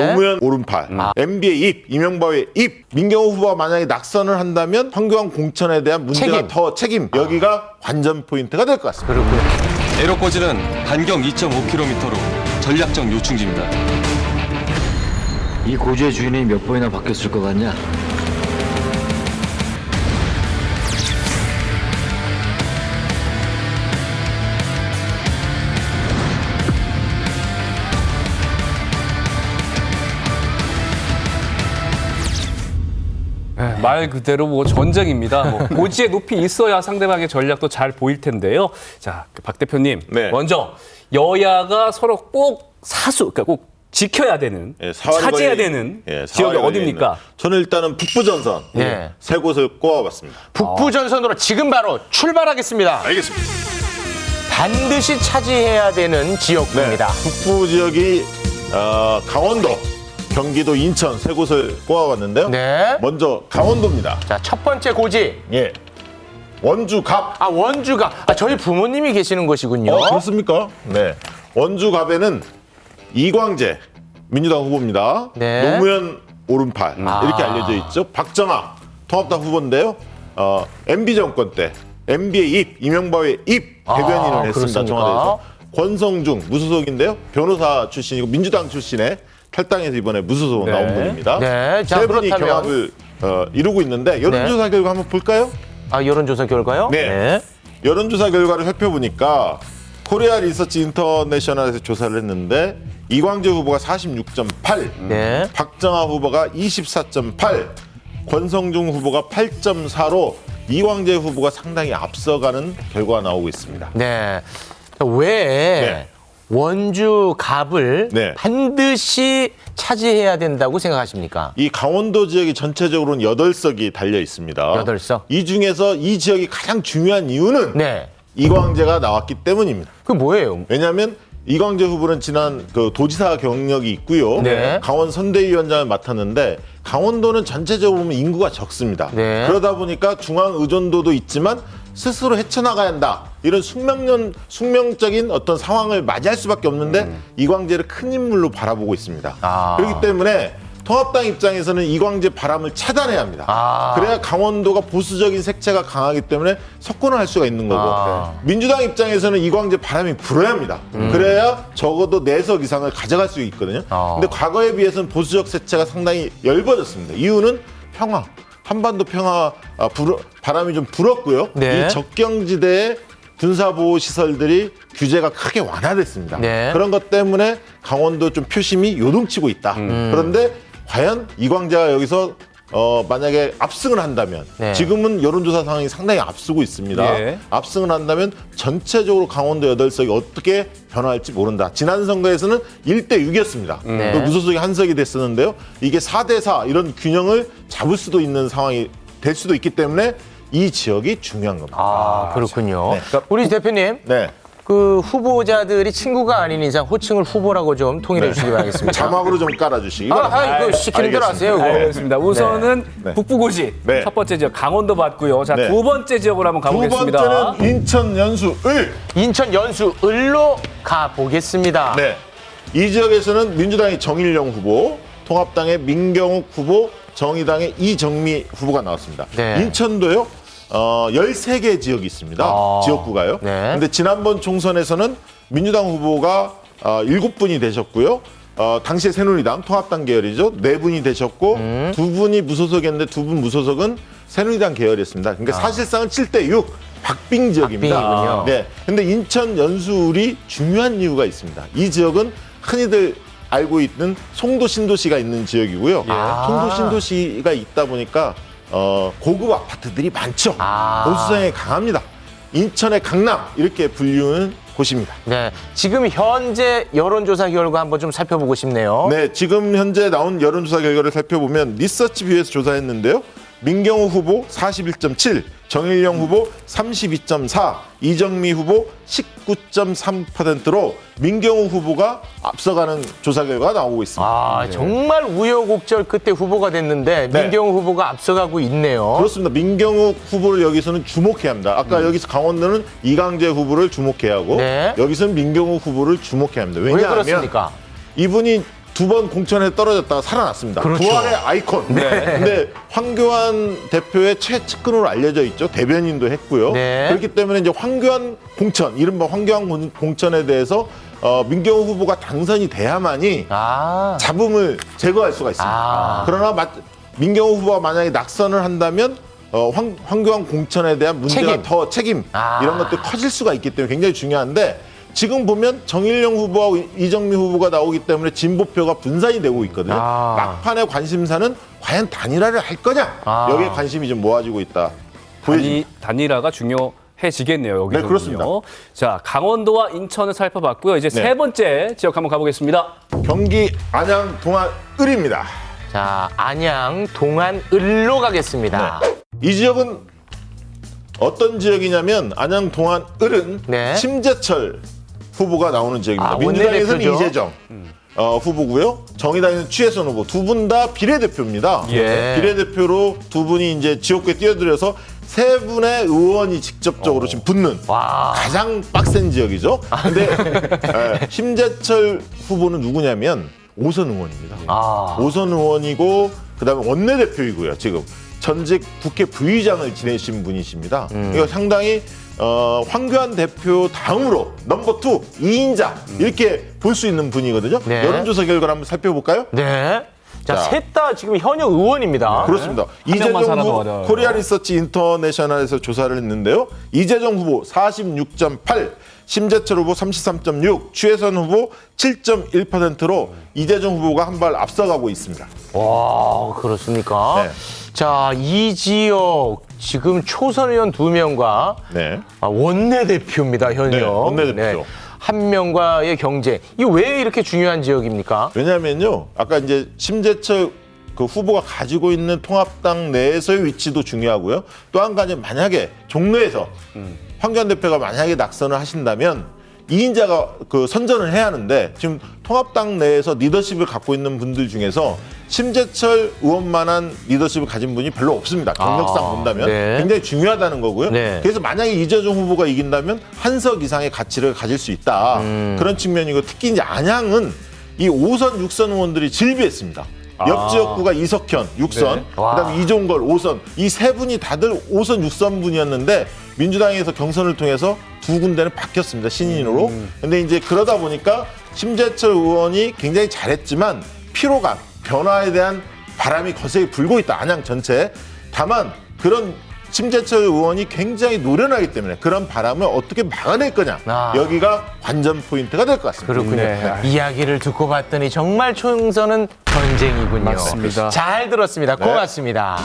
노무현 오른팔, MB의 입, 이명박의 입, 민경호 후보가 만약에 낙선을 한다면 황교안 공천에 대한 문제가 책임. 더 책임 여기가 관전 포인트가 될 것 같습니다. 그렇군요. 에러꼬지는 반경 2.5km로 전략적 요충지입니다. 이 고지의 주인이 몇 번이나 바뀌었을 것 같냐? 말 그대로 뭐 전쟁입니다. 뭐 고지의 높이 있어야 상대방의 전략도 잘 보일 텐데요. 자, 그박 대표님. 네. 먼저 여야가 서로 꼭 사수, 그러니까 꼭 지켜야 되는, 예, 사활 차지해야 되는 예, 지역이 사활 거리에 어딥니까? 있는. 저는 일단은 북부 전선 예. 세 곳을 꼽아봤습니다. 북부 전선으로 지금 바로 출발하겠습니다. 알겠습니다. 반드시 차지해야 되는 네, 지역입니다. 북부 지역이 어, 강원도, 경기도, 인천 세 곳을 꼽아봤는데요. 네. 먼저 강원도입니다. 자, 첫 번째 고지. 예, 원주 갑. 아, 원주가. 아, 저희 부모님이 계시는 곳이군요. 어, 그렇습니까? 네. 원주 갑에는 이광재 민주당 후보입니다. 네. 아. 노무현 오른팔 이렇게 알려져 있죠. 박정아 통합당 후보인데요. 어, MB 정권 때 MB의 입, 이명박의 입 대변인을 아, 했습니다. 그렇습니까? 청와대에서. 권성중 무소속인데요. 변호사 출신이고 민주당 출신의 탈당해서 이번에 무소속 네. 나온 분입니다. 네. 자, 세 분이 그렇다면- 경합을 어, 이루고 있는데 여론조사 결과 한번 볼까요? 아, 여론조사 결과요? 네. 여론조사 결과를 살펴보니까 코리아 리서치 인터내셔널에서 조사를 했는데 이광재 후보가 46.8, 네. 박정아 후보가 24.8, 권성중 후보가 8.4로 이광재 후보가 상당히 앞서가는 결과가 나오고 있습니다. 네. 왜 네. 원주 갑을 네. 반드시 차지해야 된다고 생각하십니까? 이 강원도 지역이 전체적으로는 8석이 달려 있습니다. 여덟 석? 이 중에서 이 지역이 가장 중요한 이유는 네. 이광재가 나왔기 때문입니다. 그 뭐예요? 왜냐하면 이광재 후보는 지난 그 도지사 경력이 있고요. 네. 강원 선대위원장을 맡았는데 강원도는 전체적으로 보면 인구가 적습니다. 네. 그러다 보니까 중앙 의존도도 있지만 스스로 헤쳐나가야 한다. 이런 숙명년 숙명적인 어떤 상황을 맞이할 수밖에 없는데 이광재를 큰 인물로 바라보고 있습니다. 음. 아. 그렇기 때문에 통합당 입장에서는 이광재 바람을 차단해야 합니다. 아. 그래야 강원도가 보수적인 색채가 강하기 때문에 석권을 할 수가 있는 거고 아. 민주당 입장에서는 이광재 바람이 불어야 합니다. 그래야 적어도 네석 이상을 가져갈 수 있거든요. 아. 근데 과거에 비해서는 보수적 색채가 상당히 엷어졌습니다. 이유는 평화. 한반도 평화 아, 불어- 바람이 좀 불었고요. 네. 이 적경지대에 군사보호 시설들이 규제가 크게 완화됐습니다. 네. 그런 것 때문에 강원도 좀 표심이 요동치고 있다. 음. 그런데 과연 이광재가 여기서 어, 만약에 압승을 한다면 네. 지금은 여론조사 상황이 상당히 앞서고 있습니다. 예. 압승을 한다면 전체적으로 강원도 여덟 석이 어떻게 변화할지 모른다. 지난 선거에서는 1대 6이었습니다. 네. 무소속이 한 석이 됐었는데요. 이게 4대 4 이런 균형을 잡을 수도 있는 상황이 될 수도 있기 때문에 이 지역이 중요한 겁니다. 아, 그렇군요. 네. 우리 대표님, 네. 그 후보자들이 친구가 아닌 이상 호칭을 후보라고 좀 통일해 주시기 바라겠습니다. 자막으로 좀 깔아주시기 아, 바랍니다. 아, 이거 시키는 대로 하세요. 알겠습니다. 우선은 네. 북부고지 네. 첫 번째 지역 강원도 봤고요. 자, 네. 두 번째 지역으로 한번 두 가보겠습니다. 번째는 인천 연수 을. 인천 연수 을로 가 보겠습니다. 네. 이 지역에서는 민주당의 정일영 후보, 통합당의 민경욱 후보, 정의당의 이정미 후보가 나왔습니다. 네. 인천도요. 어, 13개 지역이 있습니다. 아, 지역구가요. 네. 근데 지난번 총선에서는 민주당 후보가 어, 7분이 되셨고요. 어, 당시에 새누리당 통합당 계열이죠. 네 분이 되셨고 음. 두 분이 무소속이었는데 두 분 무소속은 새누리당 계열이었습니다. 그러니까 사실상은 7대 6 박빙 지역입니다. 아. 박빙이군요. 네. 근데 인천 연수울이 중요한 이유가 있습니다. 이 지역은 흔히들 알고 있는 송도 신도시가 있는 지역이고요. 아. 송도 신도시가 있다 보니까 어, 고급 아파트들이 많죠. 아. 보수성이 강합니다. 인천의 강남 이렇게 불리는 곳입니다. 네. 지금 현재 여론조사 결과 한번 좀 살펴보고 싶네요. 네, 지금 현재 나온 여론조사 결과를 살펴보면 리서치 뷰에서 조사했는데요. 민경호 후보 41.7, 정일영 후보 32.4, 이정미 후보 19.3%로 민경호 후보가 앞서가는 조사 결과가 나오고 있습니다. 아, 정말 우여곡절 끝에 후보가 됐는데 네. 민경우 후보가 앞서가고 있네요. 그렇습니다. 민경욱 후보를 여기서는 주목해야 합니다. 아까 여기서 강원도는 이강재 후보를 주목해야 하고 네. 여기서는 민경욱 후보를 주목해야 합니다. 왜 왜냐하면 그렇습니까? 이분이 두 번 공천에 떨어졌다가 살아났습니다. 그렇죠. 부활의 아이콘. 근데 황교안 대표의 최측근으로 알려져 있죠. 대변인도 했고요. 네. 그렇기 때문에 이제 황교안 공천, 이른바 황교안 공- 공천에 대해서 어, 민경호 후보가 당선이 돼야만이 아. 잡음을 제거할 수가 있습니다. 아. 그러나 마- 민경호 후보가 만약에 낙선을 한다면 어, 황, 황교안 공천에 대한 문제가 책임. 더 책임 아. 이런 것들이 커질 수가 있기 때문에 굉장히 중요한데 지금 보면 정일영 후보와 이- 이정미 후보가 나오기 때문에 진보표가 분산이 되고 있거든요. 아. 막판의 관심사는 과연 단일화를 할 거냐 아. 여기에 관심이 좀 모아지고 있다. 보여집니다. 단위, 단일화가 중요해지겠네요. 여기서 네, 그렇습니다. 자, 강원도와 인천을 살펴봤고요. 이제 네. 세 번째 지역 한번 가보겠습니다. 경기 안양 동안 을입니다. 자, 안양 동안 을로 가겠습니다. 이 지역은 어떤 지역이냐면 안양 동안 을은 네. 심재철 후보가 나오는 지역입니다. 아, 민주당에서는 원내대표죠. 이재정 어, 후보고요. 정의당에서는 최혜선 후보 두 분 다 비례대표입니다. 예. 비례대표로 두 분이 이제 지역구에 뛰어들어서 세 분의 의원이 직접적으로 지금 붙는 와. 가장 빡센 지역이죠. 근데 에, 심재철 후보는 누구냐면 오선 의원입니다. 아. 오선 의원이고 그다음에 원내대표이고요. 지금 전직 국회 부의장을 지내신 분이십니다. 음. 이거 상당히 어, 황교안 대표 다음으로 넘버 투 2인자 이렇게 볼 수 있는 분이거든요. 네. 여론조사 결과를 한번 살펴볼까요? 네. 자, 자. 셋 다 지금 현역 의원입니다. 그렇습니다. 한 명만 이재정 살아도 후보 어려워요. 코리아 리서치 인터내셔널에서 조사를 했는데요. 이재정 후보 46.8, 심재철 후보 33.6, 추혜선 후보 7.1%로 이재정 후보가 한 발 앞서가고 있습니다. 와, 그렇습니까? 네. 자, 이 지역 지금 초선 의원 두 명과 네. 아, 원내대표입니다, 현역. 네, 원내대표죠. 한 명과의 경쟁. 이게 왜 이렇게 중요한 지역입니까? 왜냐하면요, 아까 이제 심재철 그 후보가 가지고 있는 통합당 내에서의 위치도 중요하고요. 또 한 가지 만약에 종로에서 황교안 대표가 만약에 낙선을 하신다면 이인자가 그 선전을 해야 하는데 지금 통합당 내에서 리더십을 갖고 있는 분들 중에서 심재철 의원만한 리더십을 가진 분이 별로 없습니다. 경력상 아, 본다면 네. 굉장히 중요하다는 거고요. 네. 그래서 만약에 이재정 후보가 이긴다면 한석 이상의 가치를 가질 수 있다. 음. 그런 측면이고 특히 이제 안양은 이 5선, 6선 의원들이 질비했습니다. 옆 지역구가 이석현 6선, 아. 네. 와. 그다음에 이종걸 5선. 이 세 분이 다들 5선, 6선 분이었는데 민주당에서 경선을 통해서 두 군데는 바뀌었습니다. 신인으로. 음. 근데 이제 그러다 보니까 심재철 의원이 굉장히 잘했지만 피로감, 변화에 대한 바람이 거세게 불고 있다. 안양 전체에. 다만 그런 심재철 의원이 굉장히 노련하기 때문에 그런 바람을 어떻게 막아낼 거냐. 아. 여기가 관전 포인트가 될 것 같습니다. 그렇군요. 네. 이야기를 듣고 봤더니 정말 총선은 전쟁이군요. 맞습니다. 잘 들었습니다. 고맙습니다.